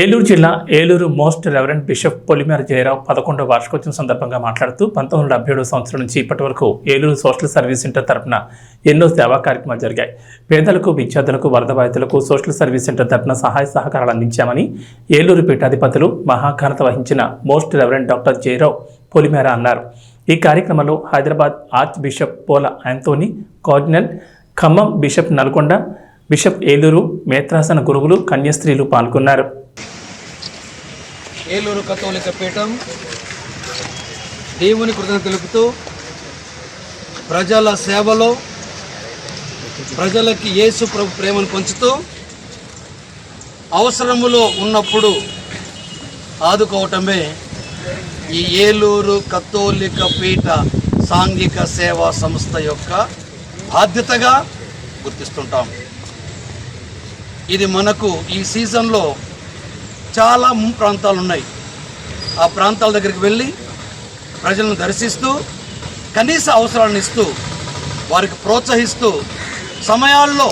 ఏలూరు జిల్లా Eluru most reverend bishop Polimera Jayarao పదకొండవ వార్షికోత్సవం సందర్భంగా మాట్లాడుతూ పంతొమ్మిది వందల డెబ్బై ఏడవ సంవత్సరం నుంచి ఇప్పటి వరకు ఏలూరు సోషల్ సర్వీస్ సెంటర్ తరపున ఎన్నో సేవా కార్యక్రమాలు జరిగాయి. పేదలకు విద్యార్థులకు వరద బాధితులకు సోషల్ సర్వీస్ సెంటర్ తరపున సహాయ సహకారాలు అందించామని ఏలూరు పీఠాధిపతులు మహాఘనత వహించిన most reverend doctor Jayarao Polimera అన్నారు. ఈ కార్యక్రమంలో Hyderabad archbishop Pola Anthony cardinal Khammam bishop Nalgonda bishop Eluru మేత్రాసన గురువులు కన్యాస్త్రీలు పాల్గొన్నారు. ఏలూరు కథోలిక పీఠం దేవుని కృతజ్ఞత తెలుపుతూ ప్రజల సేవలో ప్రజలకి యేసు ప్రభు ప్రేమను పంచుతూ అవసరములో ఉన్నప్పుడు ఆదుకోవటమే ఈ ఏలూరు కథోలిక పీఠ సాంఘిక సేవా సంస్థ యొక్క బాధ్యతగా గుర్తిస్తుంటాం. ఇది మనకు ఈ సీజన్లో చాలా ముం ప్రాంతాలు ఉన్నాయి. ఆ ప్రాంతాల దగ్గరికి వెళ్ళి ప్రజలను దర్శిస్తూ కనీస అవసరాలను ఇస్తూ వారికి ప్రోత్సహిస్తూ సమయాల్లో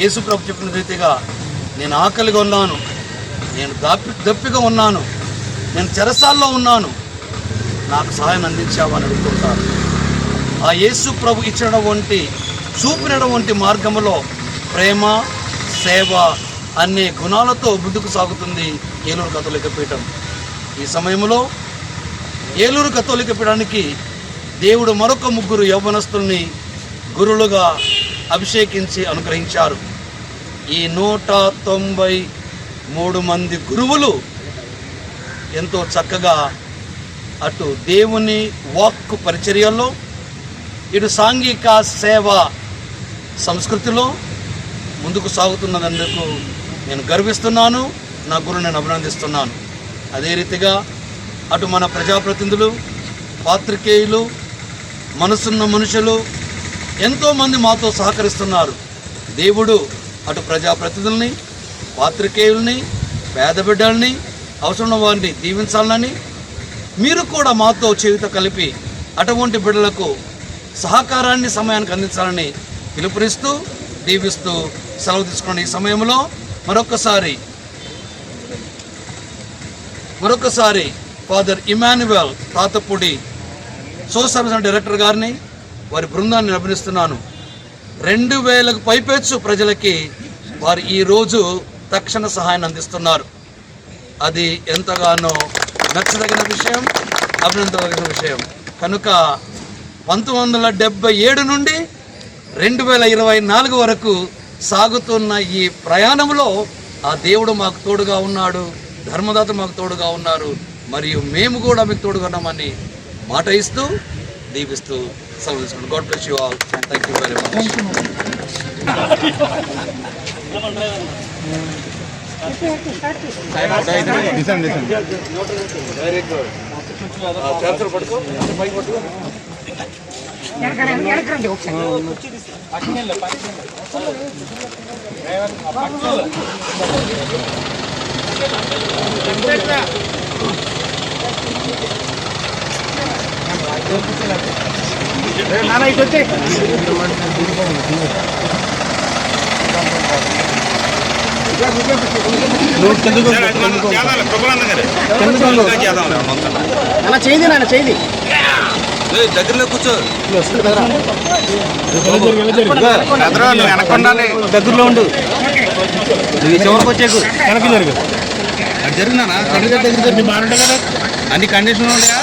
యేసుప్రభు చెప్పిన రీతిగా నేను ఆకలిగా ఉన్నాను నేను దాపి దప్పిగా ఉన్నాను నేను చెరసాల్లో ఉన్నాను నాకు సహాయం అందించావని అనుకుంటాను ఆ యేసు ప్రభు ఇచ్చినటువంటి చూపినటువంటి మార్గంలో ప్రేమ సేవ అనే గుణాలతో ముందుకు సాగుతుంది ఏలూరు కథోలిక పీఠం. ఈ సమయంలో ఏలూరు కథోలిక పీఠానికి దేవుడు మరొక ముగ్గురు యవ్వనస్తుల్ని గురులుగా అభిషేకించి అనుగ్రహించారు. ఈ నూట తొంభై మూడు మంది గురువులు ఎంతో చక్కగా అటు దేవుని వాక్కు పరిచర్యల్లో ఇటు సాంఘిక సేవ సంస్కృతిలో ముందుకు సాగుతున్నందుకు నేను గర్విస్తున్నాను నా గురువు నేను అభినందిస్తున్నాను. అదే రీతిగా అటు మన ప్రజాప్రతినిధులు పాత్రికేయులు మనసున్న మనుషులు ఎంతోమంది మాతో సహకరిస్తున్నారు. దేవుడు అటు ప్రజాప్రతినిధుల్ని పాత్రికేయుల్ని పేద బిడ్డల్ని అవసరం వారిని దీవించాలని మీరు కూడా మాతో చేయుత కలిపి అటువంటి బిడ్డలకు సహకారాన్ని సమయానికి అందించాలని పిలుపునిస్తూ దీవిస్తూ సెలవు తీసుకున్న ఈ సమయంలో మరొకసారి మరొకసారి father Emmanuel Tatapudi social service director గారిని వారి బృందాన్ని అభినందిస్తున్నాను. రెండు వేలకు పైపెచ్చు ప్రజలకి వారు ఈరోజు తక్షణ సహాయాన్ని అందిస్తున్నారు. అది ఎంతగానో నచ్చదగిన విషయం అభినందదగిన విషయం. కనుక పంతొమ్మిది వందల డెబ్బై ఏడు నుండి రెండు వేల ఇరవై నాలుగు వరకు సాగుతున్న ఈ ప్రయాణంలో ఆ దేవుడు మాకు తోడుగా ఉన్నాడు ధర్మదాత మాకు తోడుగా ఉన్నారు. మరియు మేము కూడా మీకు తోడుగా ఉన్నామని మాట ఇస్తూ సెలవు తీసుకుంటాం God bless you all thank you very much చేతులు పైకి పట్టుకో అలా చేయండి నాన్న చేయండి దగ్గరలో కూర్చో. దగ్గరలో ఉండు చివరికి వచ్చేకు. వెనక్కి జరుగు. అది జరిగినా అన్ని కండిషన్లు ఉన్నాయా?